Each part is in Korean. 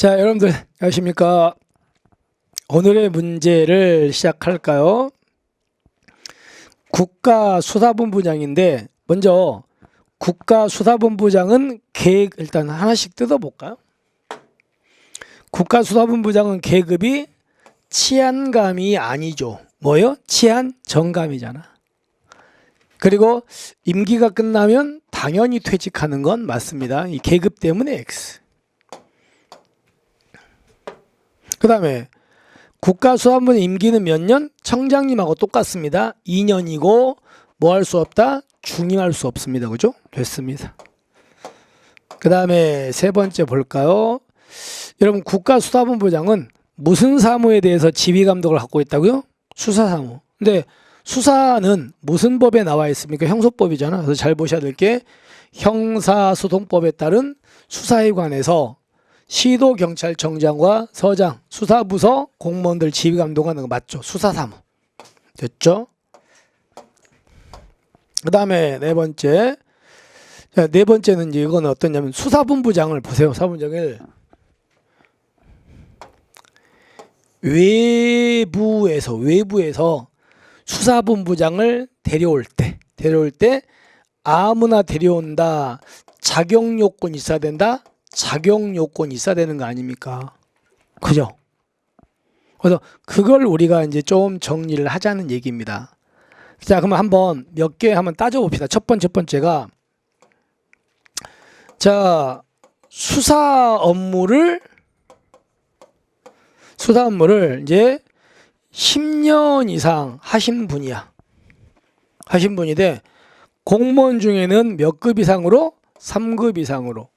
자, 여러분들 안녕하십니까? 오늘의 문제를 시작할까요? 국가수사본부장인데 먼저 국가수사본부장은 계획 일단 하나씩 뜯어볼까요? 국가수사본부장은 계급이 치안감이 아니죠. 뭐요? 치안 정감이잖아. 그리고 임기가 끝나면 당연히 퇴직하는 건 맞습니다. 이 계급 때문에 X. 그 다음에 국가수사본 임기는 몇 년? 청장님하고 똑같습니다. 2년이고 뭐 할 수 없다? 중임할 수 없습니다. 그죠? 됐습니다. 그 다음에 세 번째 볼까요? 여러분 국가수사본부장은 무슨 사무에 대해서 지휘감독을 갖고 있다고요? 수사사무. 근데 수사는 무슨 법에 나와 있습니까? 형소법이잖아. 그래서 잘 보셔야 될 게 형사소송법에 따른 수사에 관해서 시도 경찰청장과 서장, 수사부서 공무원들 지휘 감독하는 거 맞죠? 수사사무. 됐죠? 그 다음에 네 번째. 자, 네 번째는 이제 이건 어떠냐면 수사본부장을 보세요. 사본장을 외부에서 외부에서 수사본부장을 데려올 때 데려올 때 아무나 데려온다. 자격 요건이 있어야 된다. 자격 요건이 있어야 되는 거 아닙니까? 그죠? 그래서 그걸 우리가 이제 좀 정리를 하자는 얘기입니다. 자, 그러면 한번 몇 개 한번 따져봅시다. 첫 번째 첫 번째가 자 수사 업무를 수사 업무를 이제 10년 이상 하신 분이야. 하신 분인데 공무원 중에는 몇 급 이상으로 3급 이상으로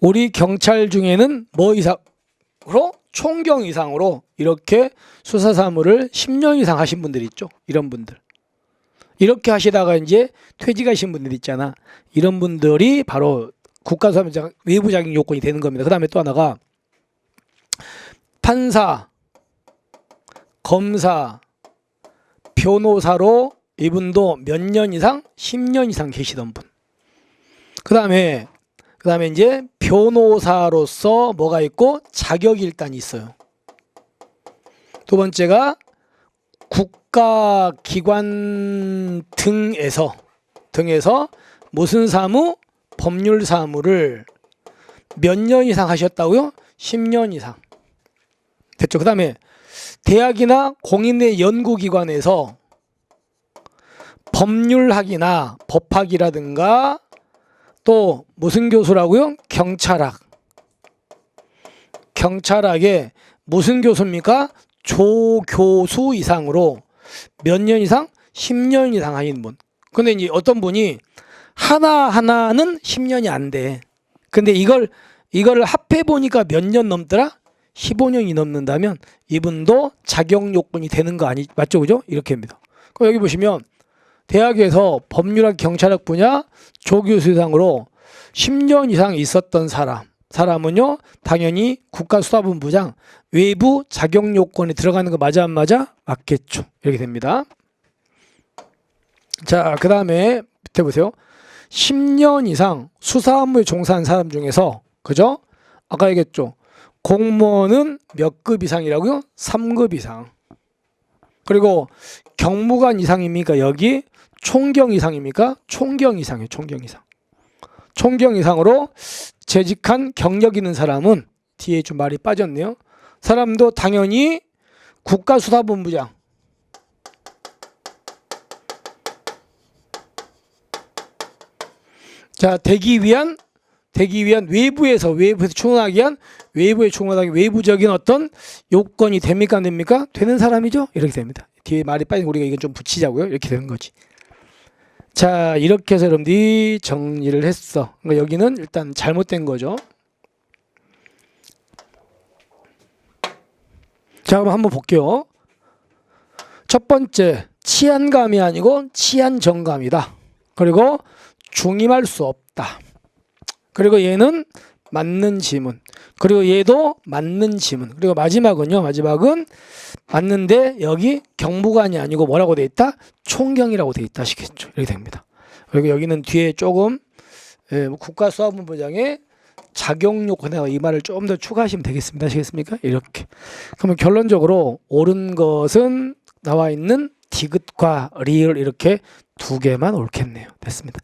우리 경찰 중에는 뭐 이상으로 총경 이상으로 이렇게 수사 사무를 10년 이상 하신 분들 있죠. 이런 분들. 이렇게 하시다가 이제 퇴직하신 분들 있잖아. 이런 분들이 바로 국가수사본장 외부 자격 요건이 되는 겁니다. 그다음에 또 하나가 판사, 검사, 변호사로 이분도 몇 년 이상, 10년 이상 계시던 분. 그다음에 그 다음에 이제 변호사로서 뭐가 있고 자격이 일단 있어요. 두 번째가 국가기관 등에서 등에서 무슨 사무? 법률 사무를 몇 년 이상 하셨다고요? 10년 이상. 됐죠. 그 다음에 대학이나 공인의 연구기관에서 법률학이나 법학이라든가 또 무슨 교수라고요? 경찰학. 경찰학의 무슨 교수입니까? 조교수 이상으로 몇 년 이상? 10년 이상 하신 분. 근데 이제 어떤 분이 하나하나는 10년이 안 돼. 근데 이걸 이거를 합해 보니까 몇 년 넘더라? 15년이 넘는다면 이분도 자격 요건이 되는 거 아니 맞죠? 그죠? 이렇게 합니다. 그럼 여기 보시면 대학에서 법률학 경찰학 분야 조교수 이상으로 10년 이상 있었던 사람 사람은요 당연히 국가수사본부장 외부 자격 요건에 들어가는 거 맞아 안 맞아? 맞겠죠. 이렇게 됩니다. 자, 그 다음에 밑에 보세요. 10년 이상 수사 업무에 종사한 사람 중에서 그죠? 아까 얘기했죠. 공무원은 몇 급 이상이라고요? 3급 이상. 그리고 경무관 이상입니까? 여기 총경 이상입니까? 총경 이상이에요. 총경 이상. 총경 이상으로 재직한 경력 있는 사람은 뒤에 좀 말이 빠졌네요. 사람도 당연히 국가수사본부장 자 되기 위한 되기 위한 외부에서 외부에서 충원하기 위한 외부에 충원하기 외부적인 어떤 요건이 됩니까 안 됩니까? 되는 사람이죠. 이렇게 됩니다. 뒤에 말이 빠진 우리가 이건 좀 붙이자고요. 이렇게 되는 거지. 자 이렇게 해서 여러분들이 정리를 했어. 그러니까 여기는 일단 잘못된 거죠. 자 그럼 한번 볼게요. 첫 번째 치안감이 아니고 치안정감이다. 그리고 중임할 수 없다. 그리고 얘는 맞는 지문. 그리고 얘도 맞는 지문. 그리고 마지막은요. 마지막은 맞는데 여기 경무관이 아니고 뭐라고 돼 있다? 총경이라고 돼 있다 시겠죠. 이렇게 됩니다. 그리고 여기는 뒤에 조금 예, 뭐 국가수사본부장의 작용 요건에 이 말을 좀 더 추가하시면 되겠습니다. 아시겠습니까? 이렇게. 그러면 결론적으로 옳은 것은 나와 있는 디귿과 리을 이렇게 두 개만 옳겠네요. 됐습니다.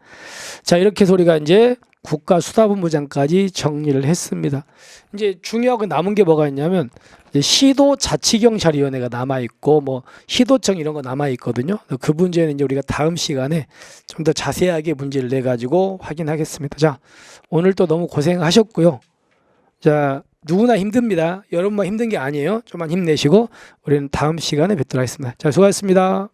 자, 이렇게 해서 우리가 이제 국가 수사본부장까지 정리를 했습니다. 이제 중요하고 남은 게 뭐가 있냐면 시도 자치경찰위원회가 남아 있고 뭐 시도청 이런 거 남아 있거든요. 그 문제는 이제 우리가 다음 시간에 좀 더 자세하게 문제를 내 가지고 확인하겠습니다. 자, 오늘 또 너무 고생하셨고요. 자, 누구나 힘듭니다. 여러분만 힘든 게 아니에요. 좀만 힘내시고 우리는 다음 시간에 뵙도록 하겠습니다. 자, 수고하셨습니다.